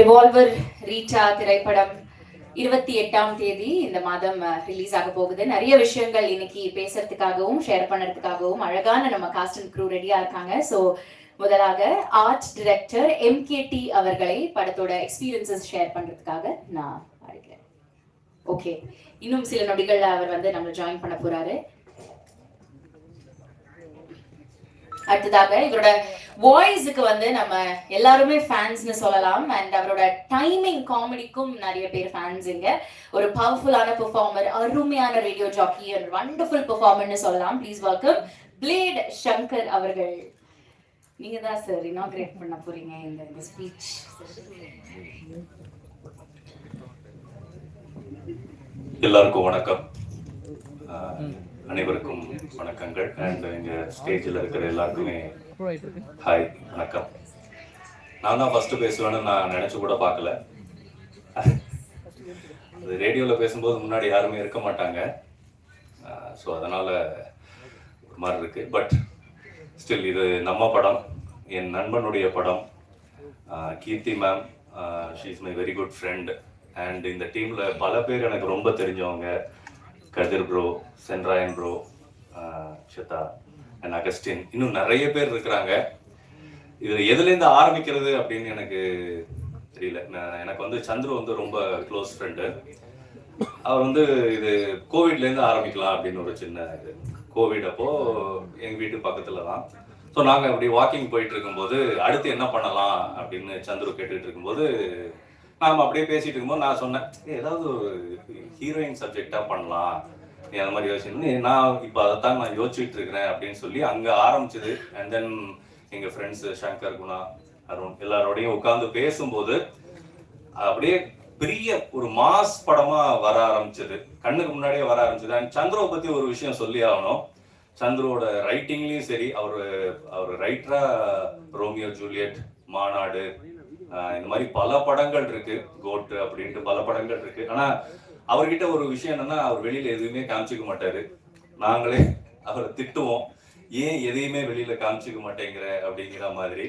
Revolver Reecha திரைப்படம் இருபத்தி எட்டாம் தேதி இந்த மாதம் ரிலீஸ் ஆக போகுது. நிறைய விஷயங்கள் இன்னைக்கு பேசுறதுக்காகவும் ஷேர் பண்ணுறதுக்காகவும் அழகான நம்ம காஸ்ட் அண்ட் க்ரூ ரெடியா இருக்காங்க. ஸோ முதலாக art director M K T அவர்களை படத்தோட எக்ஸ்பீரியன்சஸ் ஷேர் பண்றதுக்காக நான் அழைக்கிறேன். ஓகே இன்னும் சில நொடிகள்ல அவர் வந்து நம்மளை ஜாயின் பண்ண போறாரு. அடுத்ததாக இவரோட வாய்ஸுக்கு வந்து நம்ம எல்லாருமே ஃபேன்ஸ்னு சொல்லலாம். அண்ட் அவரோட டைமிங் காமெடிக்கும் நிறைய பேர் ஃபேன்ஸ் இங்க ஒரு பவர்ஃபுல்லான பெர்ஃபார்மர் அருமையான ரேடியோ ஜாக்கி அண்ட் வண்டர்ஃபுல் பெர்ஃபார்மர்னு சொல்லலாம். ப்ளீஸ் வெல்கம் பிளேட் சங்கர் அவர்கள். நீங்க தான் சார் இனாகிரேட் பண்ண போறீங்க இந்த இந்த ஸ்பீச் எல்லாருக்கும் வணக்கம். அனைவருக்கும் வணக்கங்கள். அண்ட் இங்கே ஸ்டேஜில் இருக்கிற எல்லாருக்குமே ஹாய் வணக்கம். நான் தான் ஃபஸ்ட்டு பேசுவேன்னு நான் நினச்சி கூட பார்க்கல. அது ரேடியோவில் பேசும்போது முன்னாடி யாருமே இருக்க மாட்டாங்க. ஸோ அதனால் ஒரு மாதிரி இருக்குது பட் ஸ்டில் இது நம்ம படம் என் நண்பனுடைய படம். Keerthy ma'am she is my very good friend and இந்த டீமில் பல பேர் எனக்கு ரொம்ப தெரிஞ்சவங்க. Kathir bro Sendrayan bro Shitha and Augustine. இன்னும் நிறைய பேர் இருக்கிறாங்க. இது எதுலேருந்து ஆரம்பிக்கிறது அப்படின்னு எனக்கு தெரியல. நான் எனக்கு வந்து சந்துரு வந்து ரொம்ப க்ளோஸ் ஃப்ரெண்டு அவர் வந்து இது கோவிட்லேருந்து ஆரம்பிக்கலாம் அப்படின்னு ஒரு சின்ன இது. கோவிட் அப்போ எங்கள் வீட்டு பக்கத்தில் தான். ஸோ நாங்கள் அப்படி வாக்கிங் போயிட்டு இருக்கும்போது அடுத்து என்ன பண்ணலாம் அப்படின்னு சந்துரு கேட்டுக்கிட்டு இருக்கும்போது நாம அப்படியே பேசிட்டு இருக்கும்போது நான் சொன்னேன் ஏதாவது ஒரு ஹீரோயின் சப்ஜெக்டாக பண்ணலாம். நீ அந்த மாதிரி யோசிச்சு நான் இப்போ அதைத்தான் நான் யோசிச்சுட்டு இருக்கிறேன் அப்படின்னு சொல்லி அங்கே ஆரம்பிச்சது. அண்ட் தென் எங்கள் ஃப்ரெண்ட்ஸ் சங்கர் குணா அருண் எல்லாரோடையும் உட்காந்து பேசும்போது அப்படியே பெரிய ஒரு மாஸ் படமா வர ஆரம்பிச்சது. கண்ணுக்கு முன்னாடியே வர ஆரம்பிச்சது. அண்ட் சந்திரோ பத்தி ஒரு விஷயம் சொல்லி ஆகணும். சந்திரோட ரைட்டிங்லயும் சரி அவர் அவர் ரைட்டரா ரோமியோ ஜூலியட் மாநாடு இந்த மாதிரி பல படங்கள் இருக்கு. கோட் அப்படின்ட்டு பல படங்கள் இருக்கு. ஆனா அவர்கிட்ட ஒரு விஷயம் என்னன்னா அவர் வெளியில எதுவுமே காமிச்சிக்க மாட்டாரு. நாங்களே அவரை திட்டுவோம். ஏன் எதையுமே வெளியில காமிச்சிக்க மாட்டேங்கிற? அப்படிங்கிற மாதிரி.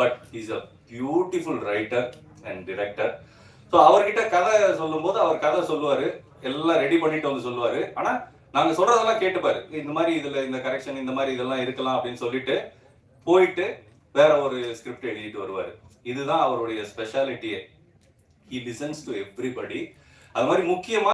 But is a beautiful writer and director so அவர்கிட்ட கதை சொல்லும்போது அவர் கதை சொல்லுவாரு. எல்லாம் ரெடி பண்ணிட்டு வந்து சொல்லுவாரு. ஆனா நாங்க சொல்றதெல்லாம் கேட்டுப்பாரு. இந்த மாதிரி இதுல இந்த கரெக்ஷன் இந்த மாதிரி இதெல்லாம் இருக்கலாம் அப்படின்னு சொல்லிட்டு போயிட்டு வேற ஒரு ஸ்கிரிப்ட் எழுதிட்டு வருவாரு. இதுதான் அவருடைய ஸ்பெஷாலிட்டியே ஹி லிசன்ஸ் டு எவ்ரிபடி அது மாதிரி முக்கியமா